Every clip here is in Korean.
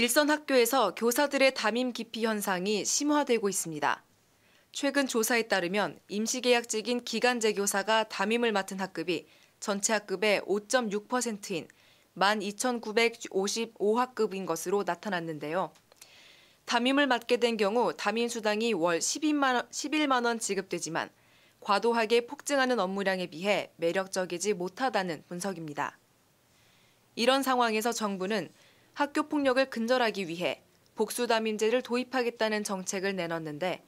일선 학교에서 교사들의 담임 기피 현상이 심화되고 있습니다. 최근 조사에 따르면 임시계약직인 기간제 교사가 담임을 맡은 학급이 전체 학급의 5.6%인 12,955학급인 것으로 나타났는데요. 담임을 맡게 된 경우 담임 수당이 월 12만 원, 11만 원 지급되지만 과도하게 폭증하는 업무량에 비해 매력적이지 못하다는 분석입니다. 이런 상황에서 정부는 학교 폭력을 근절하기 위해 복수 담임제를 도입하겠다는 정책을 내놨는데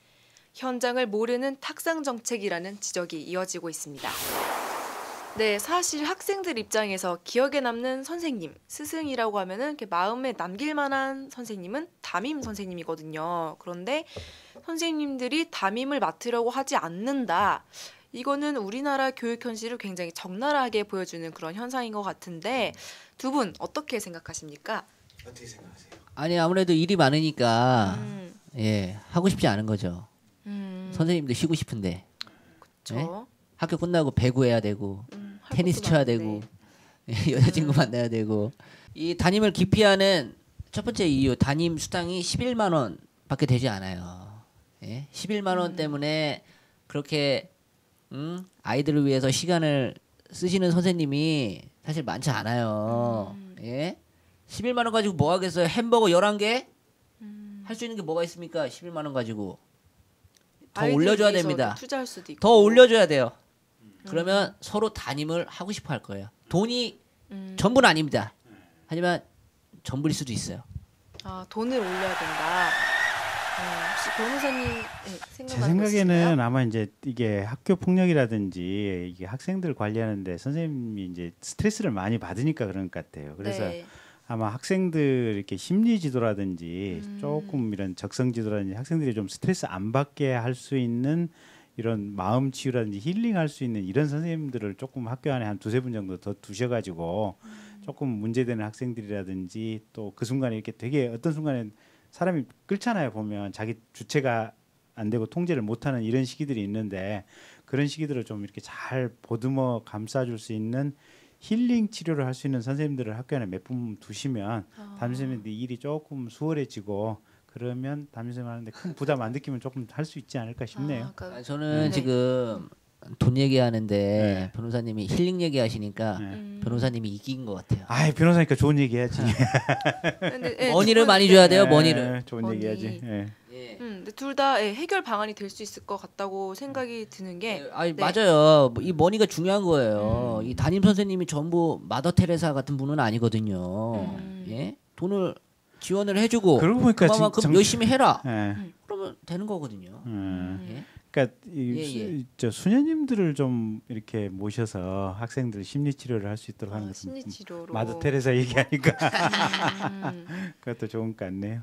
현장을 모르는 탁상 정책이라는 지적이 이어지고 있습니다. 네, 사실 학생들 입장에서 기억에 남는 선생님, 스승이라고 하면은 마음에 남길 만한 선생님은 담임 선생님이거든요. 그런데 선생님들이 담임을 맡으려고 하지 않는다. 이거는 우리나라 교육 현실을 굉장히 적나라하게 보여주는 그런 현상인 것 같은데 두 분 어떻게 생각하십니까? 어떻게 생각하세요? 아니 아무래도 일이 많으니까 음, 예 하고 싶지 않은 거죠. 음, 선생님도 쉬고 싶은데 저, 학교 끝나고 배구해야 되고 음, 할 테니스 쳐야 많은데. 되고 여자친구 만나야 되고 이 담임을 기피하는 첫 번째 이유 담임 수당이 11만 원밖에 되지 않아요. 예? 11만 원 때문에 그렇게 음? 아이들을 위해서 시간을 쓰시는 선생님이 사실 많지 않아요. 예? 11만 원 가지고 뭐 하겠어요? 햄버거 11개? 할수 있는 게 뭐가 있습니까? 11만 원 가지고. 더 올려줘야 됩니다. 투자할 수도 있고. 더 올려줘야 돼요. 그러면 서로 담임을 하고 싶어 할 거예요. 돈이 음, 전부는 아닙니다. 하지만 전부일 수도 있어요. 아 돈을 올려야 된다. 어, 혹시 변호사님 네, 제 생각에는 있으신가요? 아마 이제 이게 학교 폭력이라든지 이게 학생들 관리하는데 선생님이 이제 스트레스를 많이 받으니까 그런 것 같아요. 그래서 네. 아마 학생들 이렇게 심리 지도라든지 음. 조금 이런 적성 지도라든지 학생들이 좀 스트레스 안 받게 할 수 있는 이런 마음 치유라든지 힐링할 수 있는 이런 선생님들을 조금 학교 안에 한 두세 분 정도 더 두셔가지고 조금 문제되는 학생들이라든지 또 그 순간에 이렇게 되게 어떤 순간에 사람이 끓잖아요 보면 자기 주체가 안 되고 통제를 못하는 이런 시기들이 있는데 그런 시기들을 좀 이렇게 잘 보듬어 감싸줄 수 있는 힐링 치료를 할 수 있는 선생님들을 학교 안에 몇 분 두시면 아. 담임 선생님들 일이 조금 수월해지고 그러면 담임 선생님 하는데 큰 부담 안 느끼면 조금 할 수 있지 않을까 싶네요. 아, 그러니까, 아, 저는 네. 지금 돈 얘기하는데 네. 변호사님이 힐링 얘기하시니까 네. 음. 변호사님이 이긴 것 같아요. 아이 변호사니까 좋은 얘기 해야지. 근데, 네, 머니를 많이 줘야 돼요. 네, 머니를. 좋은 머니. 얘기 해야지. 예. 예. 음, 둘다 해결 방안이 될 수 있을 것 같다고 생각이 드는 게 예, 아니 네. 맞아요. 뭐이 머니가 중요한 거예요. 음. 이 담임 선생님이 전부 마더 테레사 같은 분은 아니거든요. 음. 예? 돈을 지원을 해주고 그러고 보니까 그만큼 정- 열심히 해라. 예. 그러면 되는 거거든요. 음. 예? 그러니까 이 예, 수, 예. 저 수녀님들을 좀 이렇게 모셔서 학생들 심리 치료를 할 수 있도록 하는 아, 것은 마더 테레사 얘기하니까 음, 그것도 좋은 것 같네요.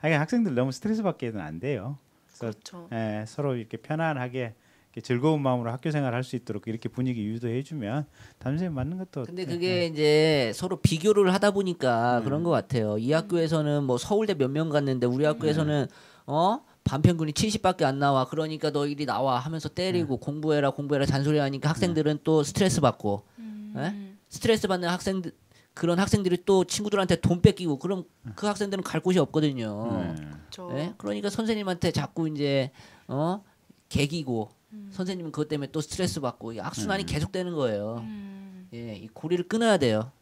아니 학생들 너무 스트레스 받게는 안 돼요. 그렇죠. 예, 서로 이렇게 편안하게 이렇게 즐거운 마음으로 학교 생활할 수 있도록 이렇게 분위기 유도해주면 담임선생님 맞는 것도 근데 예, 그게 이제 서로 비교를 하다 보니까 음. 그런 것 같아요. 이 학교에서는 뭐 서울대 몇 명 갔는데 우리 학교에서는 음. 어 반평균이 70밖에 안 나와. 그러니까 너희들이 나와 하면서 때리고 공부해라 공부해라 잔소리 하니까 학생들은 또 스트레스 받고 음, 스트레스 받는 학생들 그런 학생들이 또 친구들한테 돈 뺏기고 그럼 그 학생들은 갈 곳이 없거든요. 음. 그렇죠. 예? 그러니까 선생님한테 자꾸 이제 어 개기고 선생님은 그것 때문에 또 스트레스 받고 이 악순환이 계속되는 거예요. 음. 예, 이 고리를 끊어야 돼요.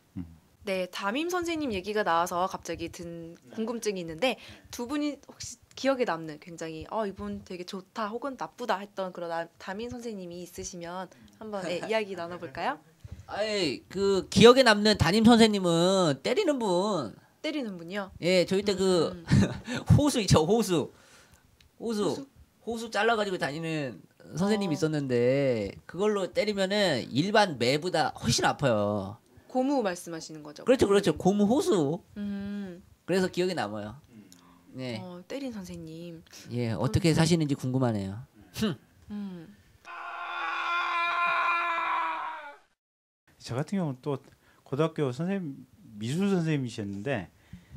네, 담임 선생님 얘기가 나와서 갑자기 든 궁금증이 있는데 두 분이 혹시 기억에 남는 굉장히 어 이분 되게 좋다 혹은 나쁘다 했던 그런 나- 담임 선생님이 있으시면 한번 네, 이야기 나눠볼까요? 아이 그 기억에 남는 담임 선생님은 때리는 분. 때리는 분이요. 예, 저희 때그 음. 호수 있죠, 호수. 호수. 호수? 호수 잘라가지고 다니는 선생님이 어. 있었는데 그걸로 때리면은 일반 매보다 훨씬 아파요. 고무 말씀하시는 거죠? 그렇죠, 그렇죠. 고무 호수. 음, 그래서 기억에 남아요. 네, 어, 때린 선생님. 예, 어떻게 사시는지 궁금하네요. 음, 저 같은 경우는 또 고등학교 선생님 미술 선생님이셨는데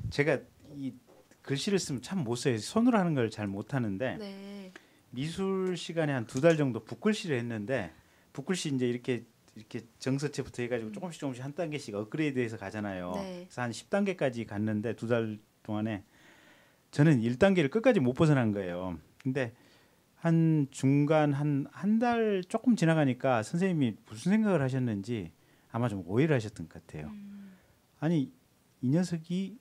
제가 이 글씨를 쓰면 참 못 써요. 손으로 하는 걸 잘 못 하는데 네. 미술 시간에 한 두 달 정도 붓글씨를 했는데 붓글씨 이제 이렇게 이렇게 정서체부터 해가지고 조금씩 조금씩 한 단계씩 업그레이드해서 가잖아요. 네. 그래서 한 10단계까지 갔는데 두 달 동안에 저는 1단계를 끝까지 못 벗어난 거예요. 근데 한 중간 한 한 달 조금 지나가니까 선생님이 무슨 생각을 하셨는지 아마 좀 오해를 하셨던 것 같아요. 아니 이 녀석이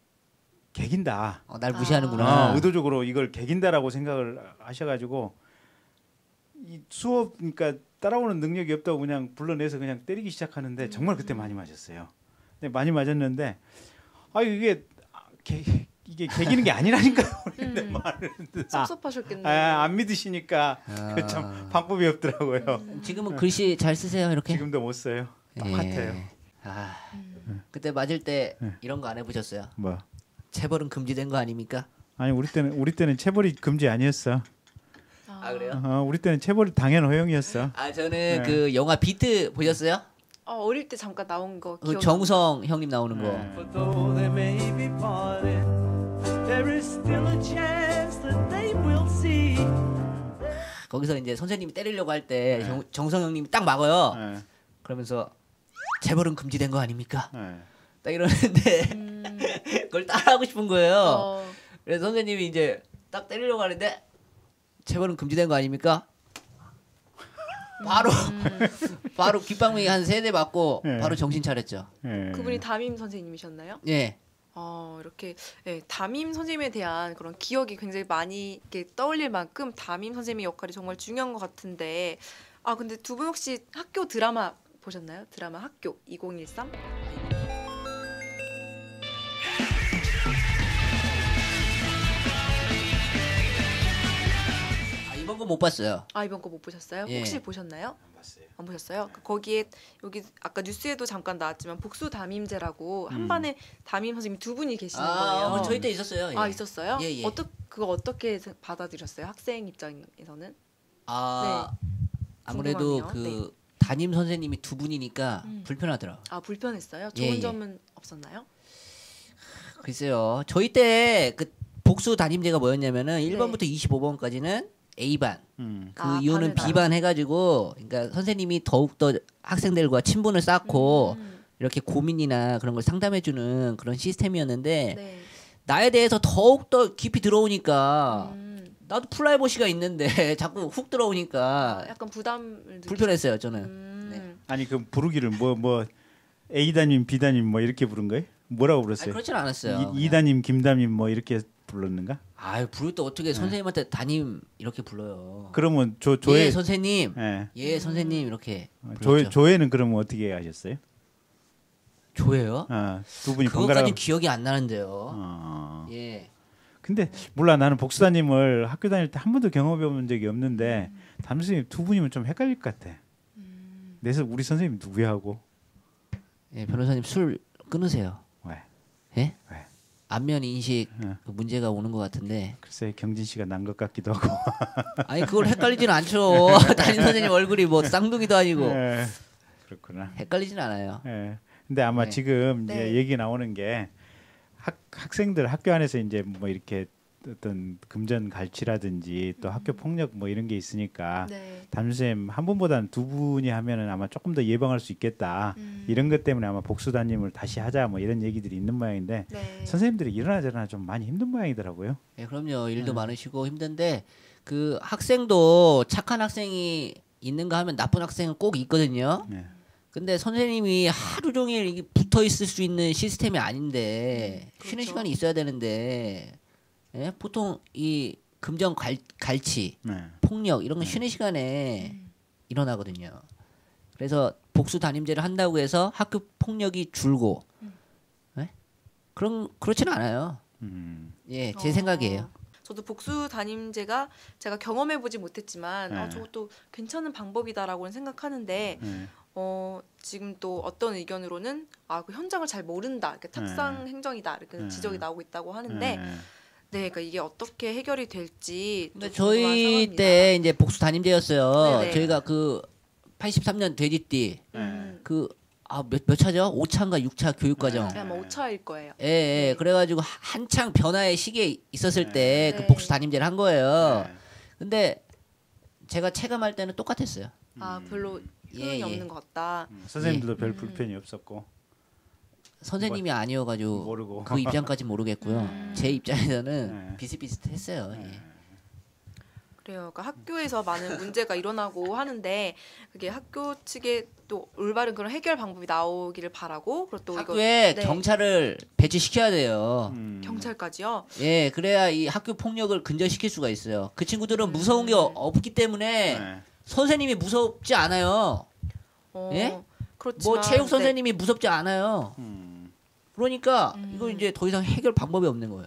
개긴다. 어, 날 아. 무시하는구나. 아, 의도적으로 이걸 개긴다라고 생각을 하셔가지고 이 수업 그러니까 따라오는 능력이 없다고 그냥 불러내서 그냥 때리기 시작하는데 정말 그때 많이 맞았어요. 근데 많이 맞았는데 아 이게 개, 이게 개기는 게 아니라니까요. 근데 음. 말을 섭섭하셨겠네요. 아, 안 믿으시니까 아. 그참 방법이 없더라고요. 지금은 글씨 잘 쓰세요 이렇게. 지금도 못 써요. 똑같아요. 예. 아, 음. 그때 맞을 때 네. 이런 거 안 해보셨어요? 뭐 체벌은 금지된 거 아닙니까? 아니 우리 때는 우리 때는 체벌이 금지 아니었어. 아, 그래요? 어, 우리 때는 체벌이 당연 허용이었어. 아 저는 네. 그 영화 비트 보셨어요? 어, 어릴 때 잠깐 나온 거그 기억. 정우성 형님 나오는 거. 거기서 이제 선생님이 때리려고 할때 네. 정우성 형님이 딱 막아요. 예, 그러면서 체벌은 금지된 거 아닙니까? 예. 딱 이러는데 음, 그걸 따라하고 싶은 거예요. 어, 그래서 선생님이 이제 딱 때리려고 하는데 체벌은 금지된 거 아닙니까? 바로 바로 귓방망이 한 세대 맞고 네. 바로 정신 차렸죠. 예. 그분이 담임 선생님이셨나요? 예. 어, 이렇게 예, 담임 선생님에 대한 그런 기억이 굉장히 많이 이렇게 떠올릴 만큼 담임 선생님의 역할이 정말 중요한 것 같은데 아 근데 두 분 혹시 학교 드라마 보셨나요? 드라마 학교 2013? 아, 이번 거 못 봤어요. 아 이번 거 못 보셨어요? 예. 혹시 보셨나요? 안 봤어요. 안 보셨어요? 그 거기에 여기 아까 뉴스에도 잠깐 나왔지만 복수 담임제라고 음. 한 반에 담임 선생님 두 분이 계시는 아, 거예요. 어, 저희 때 있었어요. 예. 아 있었어요? 예, 예. 어떠 그거 어떻게 세- 받아들였어요? 학생 입장에서는? 아 아무래도 네. 궁금하네요. 그 담임 선생님이 두 분이니까 음. 불편하더라고. 아 불편했어요? 예, 좋은 예. 점은 없었나요? 글쎄요. 저희 때 그 복수 담임제가 뭐였냐면은 네. 1번부터 25번까지는 A반, 음. 그 아, 이유는 반을 B반 해가지고, 그러니까 선생님이 더욱 더 학생들과 친분을 쌓고 음, 이렇게 고민이나 그런 걸 상담해주는 그런 시스템이었는데 네. 나에 대해서 더욱 더 깊이 들어오니까 음, 나도 플라이버시가 있는데 자꾸 훅 들어오니까 아, 약간 부담을 느끼- 불편했어요 저는. 음, 네. 아니 그 부르기를 뭐뭐 A 단임, B 단임 뭐 이렇게 부른 거예요? 뭐라고 불렀어요? 그렇진 않았어요. 이, 이 단임, 김 단임 뭐 이렇게 불렀는가? 아유 부를 때 어떻게 선생님한테 담임 이렇게 불러요. 그러면 조 조회 예 선생님, 예. 예 선생님 이렇게 어. 조회 조회는 그러면 어떻게 하셨어요? 조예요? 아, 두 분이 번갈아 그것까지 기억이 안 나는데요. 어. 예. 근데 몰라 나는 복수다님을 학교 다닐 때 한 번도 경험해 본 적이 없는데 담임 선생님 두 분이면 좀 헷갈릴 것 같아. 음. 내서 우리 선생님 누구야 하고 예, 변호사님 술 끊으세요. 왜? 예? 왜? 안면 인식 예. 그 문제가 오는 것 같은데 글쎄 경진 씨가 난 것 같기도 하고. 아니 그걸 헷갈리지는 않죠. 담임 선생님 얼굴이 뭐 쌍둥이도 아니고 예. 그렇구나. 헷갈리진 않아요. 예. 근데 아마 네. 지금 네. 이제 얘기 나오는 게 학, 학생들 학교 안에서 이제 뭐 이렇게 어떤 금전 갈취라든지 또 학교 폭력 뭐 이런 게 있으니까 네. 담임 선생님 한 분보다는 두 분이 하면은 아마 조금 더 예방할 수 있겠다. 음. 이런 것 때문에 아마 복수 담임을 다시 하자 뭐 이런 얘기들이 있는 모양인데 네. 선생님들이 이러나 저러나 좀 많이 힘든 모양이더라고요. 예, 그럼요. 일도 네. 많으시고 힘든데 그 학생도 착한 학생이 있는가 하면 나쁜 학생은 꼭 있거든요. 네. 근데 선생님이 하루 종일 이게 붙어 있을 수 있는 시스템이 아닌데 음, 쉬는 그렇죠. 시간이 있어야 되는데 예? 보통 이 금전 갈, 갈취, 네. 폭력 이런 건 쉬는 시간에 음. 일어나거든요. 그래서 복수 담임제를 한다고 해서 학교 폭력이 줄고 음. 예? 그런 그렇지는 않아요. 음. 예, 제 어. 생각이에요. 저도 복수 담임제가 제가 경험해 보지 못했지만 네. 아, 저것도 괜찮은 방법이다라고는 생각하는데 네. 어, 지금 또 어떤 의견으로는 아, 그 현장을 잘 모른다. 이렇게 탁상 행정이다. 이렇게 네. 지적이 나오고 있다고 하는데 네. 네, 그러니까 이게 어떻게 해결이 될지 근데 저희 상황입니다. 때 이제 복수 담임제였어요. 네네. 저희가 그 83년 돼지띠 음. 그 아 몇 몇 차죠? 5차인가 6차 교육 과정. 네, 아마 5차일 거예요. 예, 예. 네. 그래가지고 하- 한창 변화의 시기에 있었을 때그 네. 복수 담임제를 한 거예요. 네. 근데 제가 체감할 때는 똑같았어요. 아, 별로 예, 효용이 예. 없는 것 같다. 음, 선생님들도 별 음. 불편이 없었고. 선생님이 아니어가지고 모르고. 그 입장까지 모르겠고요. 음. 제 입장에서는 네. 비슷비슷했어요. 예. 그래요. 그러니까 학교에서 많은 문제가 일어나고 하는데 그게 학교 측에 또 올바른 그런 해결 방법이 나오기를 바라고 그리고 또 이거 학교에 네. 경찰을 배치시켜야 돼요. 음. 경찰까지요. 예, 그래야 이 학교 폭력을 근절시킬 수가 있어요. 그 친구들은 무서운 게 어- 없기 때문에 네. 선생님이 무섭지 않아요. 어, 예? 그렇지만 뭐 체육 네. 선생님이 무섭지 않아요. 음. 그러니까 음. 이거 이제 더 이상 해결 방법이 없는 거예요.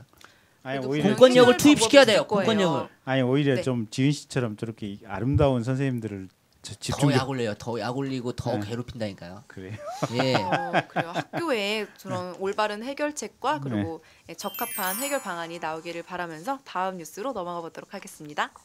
아니 오히려 공권력을 투입시켜야 돼요. 공권력을. 아니 오히려 네. 좀 지은 씨처럼 저렇게 아름다운 선생님들을 저- 더 집중 약 올려요. 더 약 올리고 더 네. 괴롭힌다니까요. 그래요. 예. 어, 그래요. 학교에 그런 올바른 해결책과 네. 그리고 적합한 해결 방안이 나오기를 바라면서 다음 뉴스로 넘어가 보도록 하겠습니다.